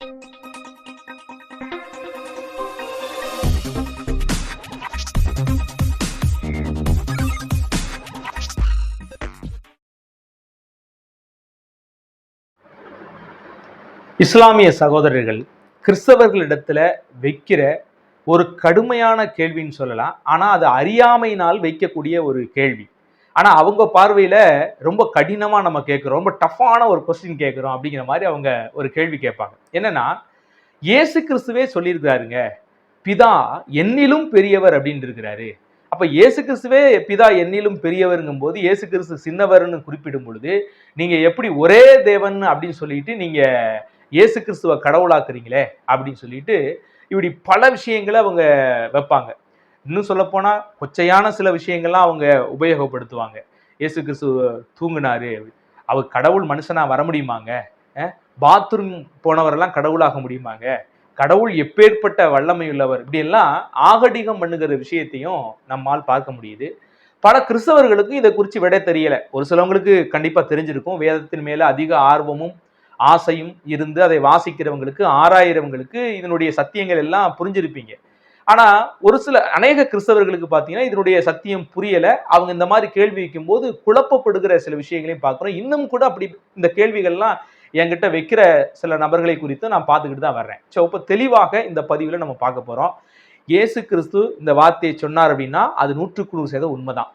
இஸ்லாமிய சகோதரர்கள் கிறிஸ்தவர்களிடத்துல வைக்கிற ஒரு கடுமையான கேள்வின்னு சொல்லலாம். ஆனா அது அறியாமையினால் வைக்கக்கூடிய ஒரு கேள்வி. ஆனால் அவங்க பார்வையில் ரொம்ப கடினமாக நம்ம கேட்குறோம் ரொம்ப டஃப்பான ஒரு கொஸ்டின் கேட்குறோம் அப்படிங்கிற மாதிரி அவங்க ஒரு கேள்வி கேட்பாங்க. என்னென்னா இயேசு கிறிஸ்துவே சொல்லியிருக்கிறாருங்க பிதா என்னிலும் பெரியவர் அப்படின்னு இருக்கிறாரு. அப்போ இயேசு கிறிஸ்துவே பிதா என்னிலும் பெரியவருங்கும் போது இயேசு கிறிஸ்து சின்னவர்னு குறிப்பிடும் பொழுது நீங்கள் எப்படி ஒரே தேவன் அப்படின்னு சொல்லிட்டு நீங்கள் இயேசு கிறிஸ்துவை கடவுளாக்குறீங்களே அப்படின்னு சொல்லிட்டு இப்படி பல விஷயங்களை அவங்க வைப்பாங்க. இன்னும் சொல்லப்போனால் கொச்சையான சில விஷயங்கள்லாம் அவங்க உபயோகப்படுத்துவாங்க. இயேசு கிறிஸ்து தூங்கினாரு. அவர் கடவுள் மனுஷனாக வர முடியுமாங்க? பாத்ரூம் போனவரெல்லாம் கடவுளாக முடியுமாங்க? கடவுள் எப்பேற்பட்ட வல்லமை உள்ளவர்? இப்படியெல்லாம் ஆகடிகம் பண்ணுகிற விஷயத்தையும் நம்மால் பார்க்க முடியுது. பல கிறிஸ்தவர்களுக்கும் இதை குறித்து விட தெரியலை. ஒரு சிலவங்களுக்கு கண்டிப்பாக தெரிஞ்சிருக்கும். வேதத்தின் மேலே அதிக ஆர்வமும் ஆசையும் இருந்து அதை வாசிக்கிறவங்களுக்கு ஆராயிறவங்களுக்கு இதனுடைய சத்தியங்கள் எல்லாம் புரிஞ்சிருப்பீங்க. ஆனா ஒரு சில அநேக கிறிஸ்தவர்களுக்கு பார்த்தீங்கன்னா இதனுடைய சத்தியம் புரியல. அவங்க இந்த மாதிரி கேள்வி வைக்கும் போது குழப்பப்படுகிற சில விஷயங்களையும் பார்க்குறோம் இன்னும் கூட அப்படி இந்த கேள்விகள்லாம் என்கிட்ட வைக்கிற சில நபர்களை குறித்து நான் பார்த்துக்கிட்டு தான் வர்றேன். ஸோ இப்போ தெளிவாக இந்த பதிவில் நம்ம பார்க்க போறோம். இயேசு கிறிஸ்து இந்த வார்த்தையை சொன்னார் அப்படின்னா அது நூற்றுக்கு நூறு சதவீதம் உண்மைதான்.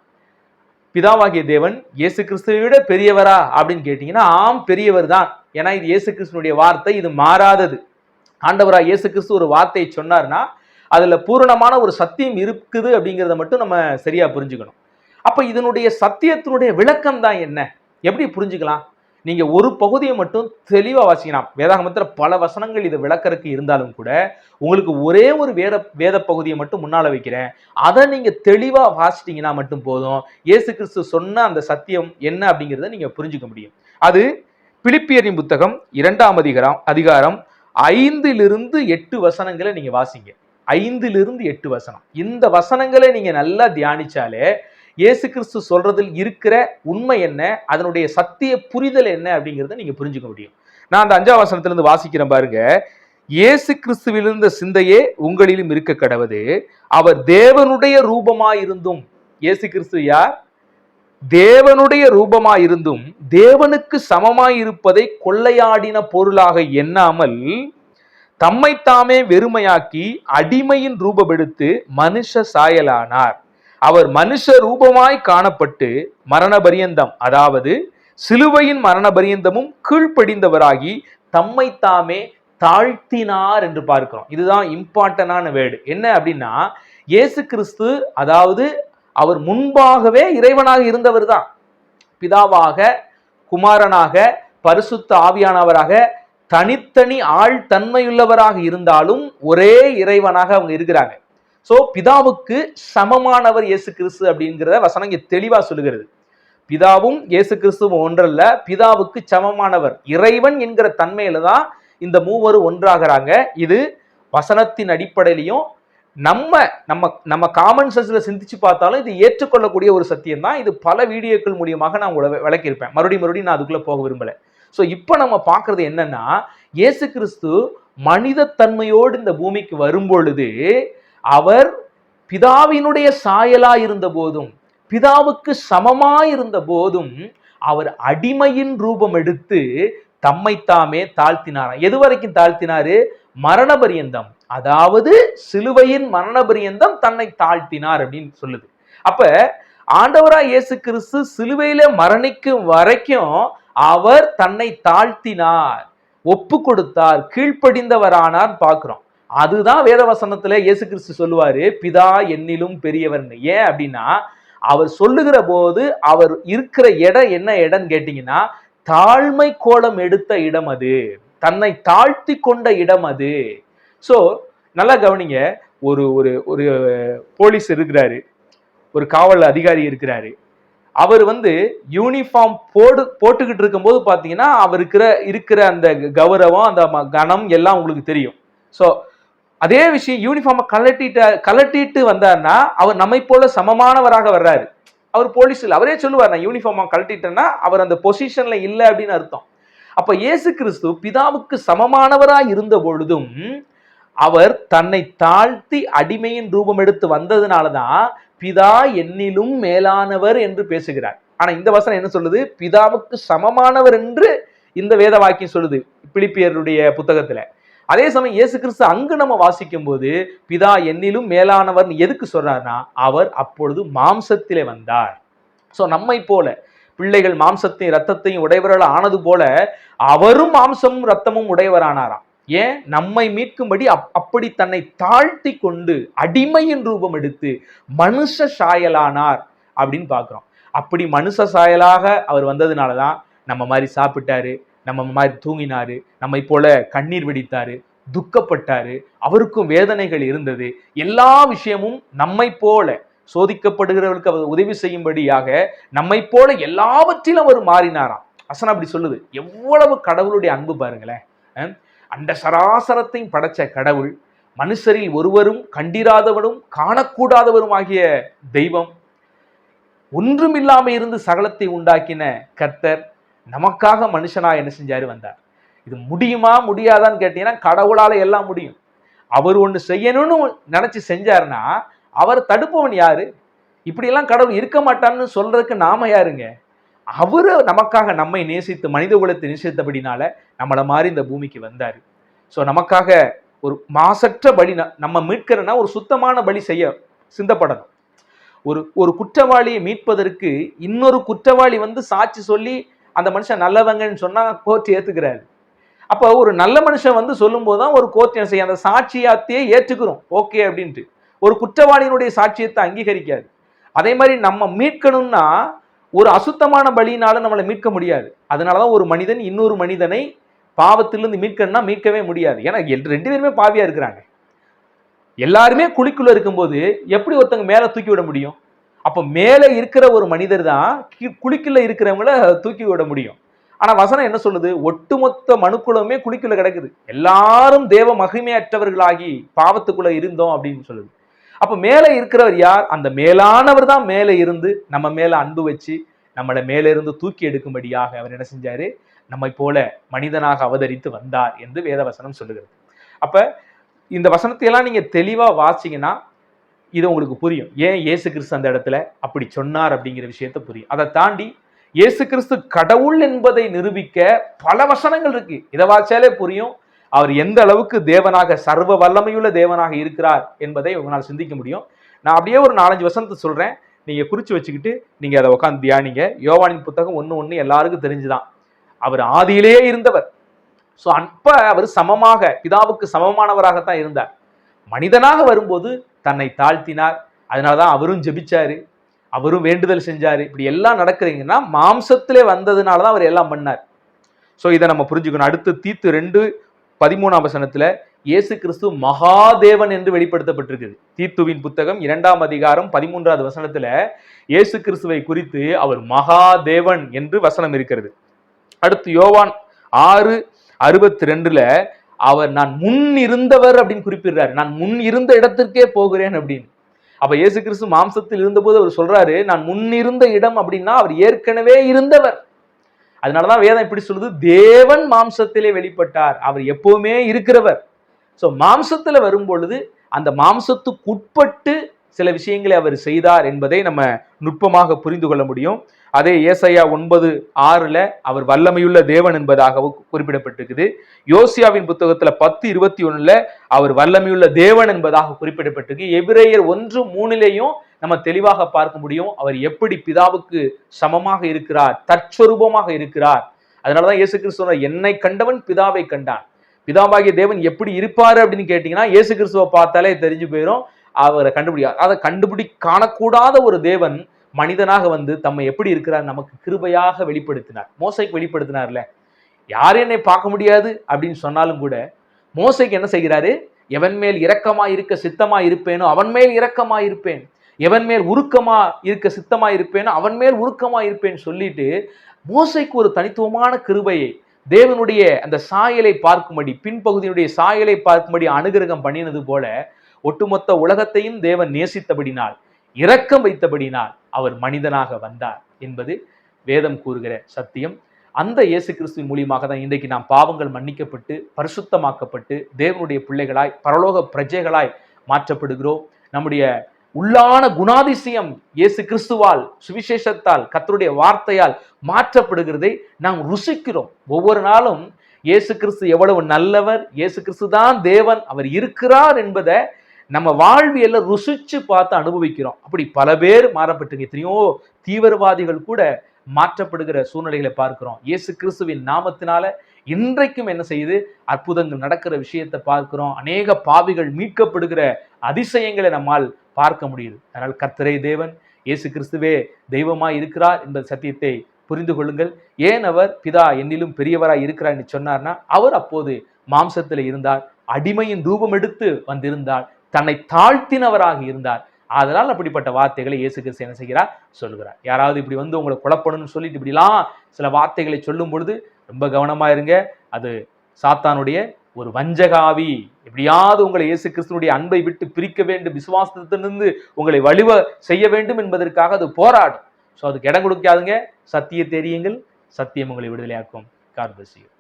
பிதாவாகிய தேவன் இயேசு கிறிஸ்துவை விட பெரியவரா? அப்படின்னு கேட்டீங்கன்னா ஆம் பெரியவர் தான். ஏன்னா இது இயேசு கிறிஸ்துனுடைய வார்த்தை இது மாறாதது. ஆண்டவரா இயேசு கிறிஸ்து ஒரு வார்த்தையை சொன்னார்னா அதில் பூரணமான ஒரு சத்தியம் இருக்குது அப்படிங்கிறத மட்டும் நம்ம சரியாக புரிஞ்சுக்கணும். அப்போ இதனுடைய சத்தியத்தினுடைய விளக்கம் தான் என்ன? எப்படி புரிஞ்சுக்கலாம்? நீங்கள் ஒரு பகுதியை மட்டும் தெளிவாக வாசிக்கலாம். வேதாகமத்தில் பல வசனங்கள் இதை விளக்கறதுக்கு இருந்தாலும் கூட உங்களுக்கு ஒரே ஒரு வேத வேத பகுதியை மட்டும் முன்னால் வைக்கிறேன். அதை நீங்கள் தெளிவாக வாசிட்டீங்கன்னா மட்டும் போதும். இயேசு கிறிஸ்து சொன்ன அந்த சத்தியம் என்ன அப்படிங்கிறத நீங்கள் புரிஞ்சுக்க முடியும். அது பிலிப்பியரின் புத்தகம் இரண்டாம் அதிகாரம் அதிகாரம் ஐந்திலிருந்து எட்டு வசனங்களை நீங்கள் வாசிங்க. ஐந்திலிருந்து எட்டு வசனம். இந்த வசனங்களை நீங்க நல்லா தியானிச்சாலே இயேசு கிறிஸ்து சொல்றதில் இருக்கிற உண்மை என்ன அதனுடைய சத்திய புரிதல் என்ன அப்படிங்கிறத நீங்க புரிஞ்சுக்க முடியும். நான் அந்த அஞ்சாம் வசனத்திலிருந்து வாசிக்கிறேன் பாருங்க. இயேசு கிறிஸ்துவிலிருந்த சிந்தையே உங்களிலும் இருக்க கடவுது அவர் தேவனுடைய ரூபமாயிருந்தும். இயேசு கிறிஸ்து யார்? தேவனுடைய ரூபமாயிருந்தும் தேவனுக்கு சமமாயிருப்பதை கொள்ளையாடின பொருளாக எண்ணாமல் தம்மைத்தாமே வெறுமையாக்கி அடிமையின் ரூபமெடுத்து மனுஷ சாயலானார். அவர் மனுஷ ரூபமாய் காணப்பட்டு மரண பரியந்தம் அதாவது சிலுவையின் மரண பரியந்தமும் கீழ்ப்படிந்தவராகி தம்மைத்தாமே தாழ்த்தினார் என்று பார்க்கிறோம். இதுதான் இம்பார்ட்டனான வேர்டு. என்ன அப்படின்னா இயேசு கிறிஸ்து அதாவது அவர் முன்பாகவே இறைவனாக இருந்தவர் தான். பிதாவாக குமாரனாக பரிசுத்த ஆவியானவராக தனித்தனி ஆள் தன்மையுள்ளவராக இருந்தாலும் ஒரே இறைவனாக அவங்க இருக்கிறாங்க. ஸோ பிதாவுக்கு சமமானவர் இயேசு கிறிஸ்து அப்படிங்கிறத வசனம் இங்கே தெளிவாக சொல்லுகிறது. பிதாவும் இயேசு கிறிஸ்துவும் ஒன்றல்ல பிதாவுக்கு சமமானவர் இறைவன் என்கிற தன்மையில தான் இந்த மூவரும் ஒன்றாகிறாங்க. இது வசனத்தின் அடிப்படையிலையும் நம்ம நம்ம நம்ம காமன் சென்ஸில் சிந்திச்சு பார்த்தாலும் இது ஏற்றுக்கொள்ளக்கூடிய ஒரு சத்தியம் தான் இது பல வீடியோக்கள் மூலியமாக நான் உங்களை விளக்கியிருப்பேன். மறுபடியும் மறுபடியும் நான் அதுக்குள்ள போக விரும்பலை. ஸோ இப்போ நம்ம பார்க்கறது என்னன்னா இயேசு கிறிஸ்து மனித தன்மையோடு இந்த பூமிக்கு வரும்பொழுது அவர் பிதாவினுடைய சாயலா இருந்த போதும் பிதாவுக்கு சமமா இருந்த போதும் அவர் அடிமையின் ரூபம் எடுத்து தம்மைத்தாமே தாழ்த்தினாராம். எது வரைக்கும் தாழ்த்தினாரு? மரண பரியந்தம் அதாவது சிலுவையின் மரண பரியந்தம் தன்னை தாழ்த்தினார் அப்படின்னு சொல்லுது. அப்ப ஆண்டவரா இயேசு கிறிஸ்து சிலுவையில மரணிக்கும் வரைக்கும் அவர் தன்னை தாழ்த்தினார் ஒப்பு கொடுத்தார் கீழ்ப்படிந்தவரானார் பார்க்குறோம். அதுதான் வேதவசனத்துல இயேசு கிறிஸ்து சொல்லுவாரு பிதா என்னிலும் பெரியவர்னு. ஏன் அப்படின்னா அவர் சொல்லுகிற போது அவர் இருக்கிற இடம் என்ன இடம்னு கேட்டீங்கன்னா தாழ்மை கோலம் எடுத்த இடம் அது தன்னை தாழ்த்தி கொண்ட இடம் அது. ஸோ நல்லா கவனிங்க ஒரு ஒரு ஒரு போலீஸ் இருக்கிறாரு ஒரு காவல் அதிகாரி இருக்கிறாரு. அவர் வந்து யூனிஃபார்ம் போடு போட்டுக்கிட்டு இருக்கும்போது பார்த்தீங்கன்னா அவர் இருக்கிற இருக்கிற அந்த கௌரவம் அந்த ம- கணம் எல்லாம் உங்களுக்கு தெரியும். ஸோ அதே விஷயம் யூனிஃபார்மை கலட்டிட்டு கலட்டிட்டு வந்தார்னா அவர் நம்மை போல சமமானவராக வர்றாரு. அவர் போலீஸில் அவரே சொல்லுவார் நான் யூனிஃபார்மை கலட்டிட்டேன்னா அவர் அந்த பொசிஷனில் இல்லை அப்படின்னு அர்த்தம். அப்போ இயேசு கிறிஸ்து பிதாவுக்கு சமமானவராக இருந்த பொழுதும் அவர் தன்னை தாழ்த்தி அடிமையின் ரூபம் எடுத்து வந்ததுனாலதான் பிதா என்னிலும் மேலானவர் என்று பேசுகிறார். ஆனா இந்த வசனம் என்ன சொல்லுது? பிதாவுக்கு சமமானவர் என்று இந்த வேத வாக்கியம் சொல்லுது பிலிப்பியருடைய புத்தகத்துல. அதே சமயம் இயேசு கிறிஸ்து அங்கு நம்ம வாசிக்கும் போது பிதா என்னிலும் மேலானவர் எதுக்கு சொல்றாருன்னா அவர் அப்பொழுது மாம்சத்திலே வந்தார். சோ நம்மை போல பிள்ளைகள் மாம்சத்தையும் ரத்தத்தையும் உடையவர்கள் ஆனது போல அவரும் மாம்சமும் ரத்தமும் உடையவரானாராம். ஏன்? நம்மை மீட்கும்படி அப் அப்படி தன்னை தாழ்த்தி கொண்டு அடிமையின் ரூபம் எடுத்து மனுஷ சாயலானார் அப்படின்னு பார்க்குறோம். அப்படி மனுஷ சாயலாக அவர் வந்ததுனால தான் நம்ம மாதிரி சாப்பிட்டாரு நம்ம மாதிரி தூங்கினாரு நம்மை போல கண்ணீர் வெடித்தாரு துக்கப்பட்டாரு அவருக்கும் வேதனைகள் இருந்தது. எல்லா விஷயமும் நம்மை போல சோதிக்கப்படுகிறவர்களுக்கு அவர் உதவி செய்யும்படியாக நம்மை போல எல்லாவற்றிலும் அவர் மாறினாராம். அசன் அப்படி சொல்லுது. எவ்வளவு கடவுளுடைய அன்பு பாருங்களேன். அந்த சராசரத்தையும் படைச்ச கடவுள் மனுஷரில் ஒருவரும் கண்டிராதவரும் காணக்கூடாதவரும் ஆகிய தெய்வம் ஒன்றுமில்லாமல் இருந்து சகலத்தை உண்டாக்கின கர்த்தர் நமக்காக மனுஷனா என்ன செஞ்சார் வந்தார். இது முடியுமா முடியாதான்னு கேட்டீங்கன்னா கடவுளால எல்லாம் முடியும். அவர் ஒன்று செய்யணும்னு நினைச்சு செஞ்சாருன்னா அவர் தடுப்பவன் யாரு? இப்படியெல்லாம் கடவுள் இருக்க மாட்டான்னு சொல்றதுக்கு நாம யாருங்க? அவரு நமக்காக நம்மை நேசித்து மனித குலத்தை நேசித்தபடினால நம்மளை மாதிரி இந்த பூமிக்கு வந்தார். ஸோ நமக்காக ஒரு மாசற்ற பலி நம்ம மீட்கிறனா ஒரு சுத்தமான பலி செய்ய சிந்தப்படணும். ஒரு ஒரு குற்றவாளியை மீட்பதற்கு இன்னொரு குற்றவாளி வந்து சாட்சி சொல்லி அந்த மனுஷன் நல்லவங்கன்னு சொன்னால் கோர்ட் ஏற்றுக்கிறாரு அப்போ ஒரு நல்ல மனுஷன் வந்து சொல்லும்போது தான் ஒரு கோர்ட் என்ன செய்யும்? அந்த சாட்சியாத்தையே ஏற்றுக்கிறோம் ஓகே அப்படின்ட்டு. ஒரு குற்றவாளியினுடைய சாட்சியத்தை அங்கீகரிக்காது. அதே மாதிரி நம்ம மீட்கணும்னா ஒரு அசுத்தமான பலியினால நம்மளை மீட்க முடியாது. அதனால தான் ஒரு மனிதன் இன்னொரு மனிதனை பாவத்திலிருந்து மீட்கணும்னா மீட்கவே முடியாது. ஏன்னா ரெண்டு பேருமே பாவியாக இருக்கிறாங்க. எல்லாருமே குழிக்குள்ளே இருக்கும்போது எப்படி ஒருத்தங்க மேலே தூக்கி விட முடியும்? அப்போ மேலே இருக்கிற ஒரு மனிதர் தான் கீ- குழிக்குள்ள இருக்கிறவங்கள தூக்கி விட முடியும். ஆனால் வசனம் என்ன சொல்லுது? ஒட்டுமொத்த மனுக்குளமே குழிக்குள்ளே கிடக்குது. எல்லாரும் தேவ மகிமையற்றவர்களாகி பாவத்துக்குள்ளே இருந்தோம் அப்படின்னு சொல்லுது. அப்போ மேலே இருக்கிறவர் யார்? அந்த மேலானவர் தான் மேலே இருந்து நம்ம மேலே அன்பு வச்சு நம்மளை மேலே இருந்து தூக்கி எடுக்கும்படியாக அவர் என்ன செஞ்சாரு? நம்மை போல மனிதனாக அவதரித்து வந்தார் என்று வேதவசனம் சொல்லுகிறது. அப்ப இந்த வசனத்தை எல்லாம் நீங்க தெளிவா வாசிங்கன்னா இது உங்களுக்கு புரியும். ஏன் இயேசு கிறிஸ்து அந்த இடத்துல அப்படி சொன்னார் அப்படிங்கிற விஷயத்த புரியும். அதை தாண்டி இயேசு கிறிஸ்து கடவுள் என்பதை நிரூபிக்க பல வசனங்கள் இருக்கு. இதை வாச்சாலே புரியும். அவர் எந்த அளவுக்கு தேவனாக சர்வ வல்லமையுள்ள தேவனாக இருக்கிறார் என்பதை உங்களால் சிந்திக்க முடியும். நான் அப்படியே ஒரு நாலஞ்சு வசனத்தை சொல்றேன். நீங்க குறிச்சு வச்சுக்கிட்டு நீங்க அதை உட்காந்து தியானிங்க. யோவானின் புத்தகம் ஒன்று ஒன்று எல்லாருக்கும் தெரிஞ்சுதான். அவர் ஆதியிலேயே இருந்தவர். ஸோ அப்போ அவர் சமமாக பிதாவுக்கு சமமானவராகத்தான் இருந்தார். மனிதனாக வரும்போது தன்னை தாழ்த்தினார். அதனால தான் அவரும் ஜெபிச்சாரு. அவரும் வேண்டுதல் செஞ்சார். இப்படி எல்லாம் நடக்குதுங்கன்னா மாம்சத்திலே வந்ததுனால தான் அவர் எல்லாம் பண்ணார். ஸோ இதை நம்ம புரிஞ்சுக்கணும். அடுத்து தீத்து ரெண்டு பதிமூணாம் வசனத்துல இயேசு கிறிஸ்து மகாதேவன் என்று வெளிப்படுத்தப்பட்டிருக்குது. தீத்துவின் புத்தகம் இரண்டாம் அதிகாரம் பதிமூன்றாவது வசனத்துல இயேசு கிறிஸ்துவை குறித்து அவர் மகாதேவன் என்று வசனம் இருக்கிறது. அடுத்து யோவான் ஆறு அறுபத்தி ரெண்டுல அவர் நான் முன் இருந்தவர் அப்படின்னு குறிப்பிடுறாரு. நான் முன் இருந்த இடத்திற்கே போகிறேன் அப்படின்னு. அப்ப இயேசு கிறிஸ்து மாம்சத்தில் இருந்தபோது அவர் சொல்றாரு நான் முன் இருந்த இடம் அப்படின்னா அவர் ஏற்கனவே இருந்தவர். அதனாலதான் வேதம் இப்படி சொல்லுது தேவன் மாம்சத்திலே வெளிப்பட்டார் அவர் எப்பவுமே இருக்கிறவர். ஸோ மாம்சத்துல வரும் பொழுது அந்த மாம்சத்துக்குட்பட்டு சில விஷயங்களை அவர் செய்தார் என்பதை நம்ம நுட்பமாக புரிந்து கொள்ள முடியும். அதே ஏசையா ஒன்பது ஆறுல அவர் வல்லமையுள்ள தேவன் என்பதாகவும் குறிப்பிடப்பட்டிருக்குது. யோசியாவின் புத்தகத்துல பத்து இருபத்தி ஒண்ணுல அவர் வல்லமையுள்ள தேவன் என்பதாக குறிப்பிடப்பட்டிருக்கு. எபிரேயர் ஒன்று மூணுலேயும் நம்ம தெளிவாக பார்க்க முடியும். அவர் எப்படி பிதாவுக்கு சமமாக இருக்கிறார் தற்சொரூபமாக இருக்கிறார். அதனாலதான் இயேசு கிறிஸ்து சொன்னார், என்னை கண்டவன் பிதாவை கண்டான். பிதாவாகிய தேவன் எப்படி இருப்பாரு அப்படின்னு கேட்டீங்கன்னா இயேசு கிறிஸ்துவை பார்த்தாலே தெரிஞ்சு போயிடும் அவரை கண்டுபிடிக்காது அதை கண்டுபிடி காணக்கூடாத ஒரு தேவன் மனிதனாக வந்து தம்மை எப்படி இருக்கிறார் நமக்கு கிருபையாக வெளிப்படுத்தினார். மோசைக்கு வெளிப்படுத்தினார்ல. யாரும் என்னை பார்க்க முடியாது அப்படின்னு சொன்னாலும் கூட மோசைக்கு என்ன செய்கிறாரு? எவன் மேல் இரக்கமா இருக்க சித்தமா இருப்பேனோ அவன் மேல் இரக்கமா இருப்பேன். எவன் மேல் உருக்கமா இருக்க சித்தமா இருப்பேனோ அவன் மேல் உருக்கமா இருப்பேன் சொல்லிட்டு மோசைக்கு ஒரு தனித்துவமான கிருபையை தேவனுடைய அந்த சாயலை பார்க்கும்படி பின்பகுதியினுடைய சாயலை பார்க்கும்படி அனுகிரகம் பண்ணினது போல ஒட்டுமொத்த உலகத்தையும் தேவன் நேசித்தபடினால் இரக்கம் வைத்தபடினால் அவர் மனிதனாக வந்தார் என்பது வேதம் கூறுகிற சத்தியம். அந்த இயேசு கிறிஸ்துவின் மூலியமாக தான் இன்றைக்கு நாம் பாவங்கள் மன்னிக்கப்பட்டு பரிசுத்தமாக்கப்பட்டு தேவனுடைய பிள்ளைகளாய் பரலோக பிரஜைகளாய் மாற்றப்படுகிறோம். நம்முடைய உள்ளான குணாதிசயம் இயேசு கிறிஸ்துவால் சுவிசேஷத்தால் கத்தருடைய வார்த்தையால் மாற்றப்படுகிறதை நாம் ருசிக்கிறோம். ஒவ்வொரு நாளும் இயேசு கிறிஸ்து எவ்வளவு நல்லவர் இயேசு கிறிஸ்து தான் தேவன் அவர் இருக்கிறார் என்பதை நம்ம வாழ்வியல்ல ருசிச்சு பார்த்து அனுபவிக்கிறோம். அப்படி பல பேர் மாறப்பட்டுங்க. எத்தனையோ தீவிரவாதிகள் கூட மாற்றப்படுகிற சூழ்நிலைகளை பார்க்கிறோம். இயேசு கிறிஸ்துவின் நாமத்தினால இன்றைக்கும் என்ன செய்யுது? அற்புதங்கள் நடக்கிற விஷயத்தை பார்க்கிறோம். அநேக பாவிகள் மீட்கப்படுகிற அதிசயங்களை நம்மால் பார்க்க முடியுது. அதனால் கர்த்தரே தேவன் இயேசு கிறிஸ்துவே தெய்வமாய் இருக்கிறார் என்பது சத்தியத்தை புரிந்து கொள்ளுங்கள். ஏன் அவர் பிதா என்னிலும் பெரியவராய் இருக்கிறார் என்று சொன்னார்னா அவர் அப்போது மாம்சத்தில் இருந்தார். அடிமையின் ரூபம் எடுத்து வந்திருந்தார். தன்னை தாழ்த்தினவராக இருந்தார். அதனால் அப்படிப்பட்ட வார்த்தைகளை இயேசு கிறிஸ்து என்ன செய்கிறார்? சொல்லுகிறார். யாராவது இப்படி வந்து உங்களை குழப்பணும்னு சொல்லிட்டு இப்படிலாம் சில வார்த்தைகளை சொல்லும் பொழுது ரொம்ப கவனமாக இருங்க. அது சாத்தானுடைய ஒரு வஞ்சகாவி. எப்படியாவது உங்களை இயேசு கிறிஸ்துனுடைய அன்பை விட்டு பிரிக்க வேண்டும். விசுவாசத்திலிருந்து உங்களை வலுவ செய்ய வேண்டும் என்பதற்காக அது போராடும். ஸோ அதுக்கு இடம் கொடுக்காதுங்க. சத்திய தெரியுங்கள் சத்தியம் உங்களை விடுதலையாக்கும். கார்பசியும்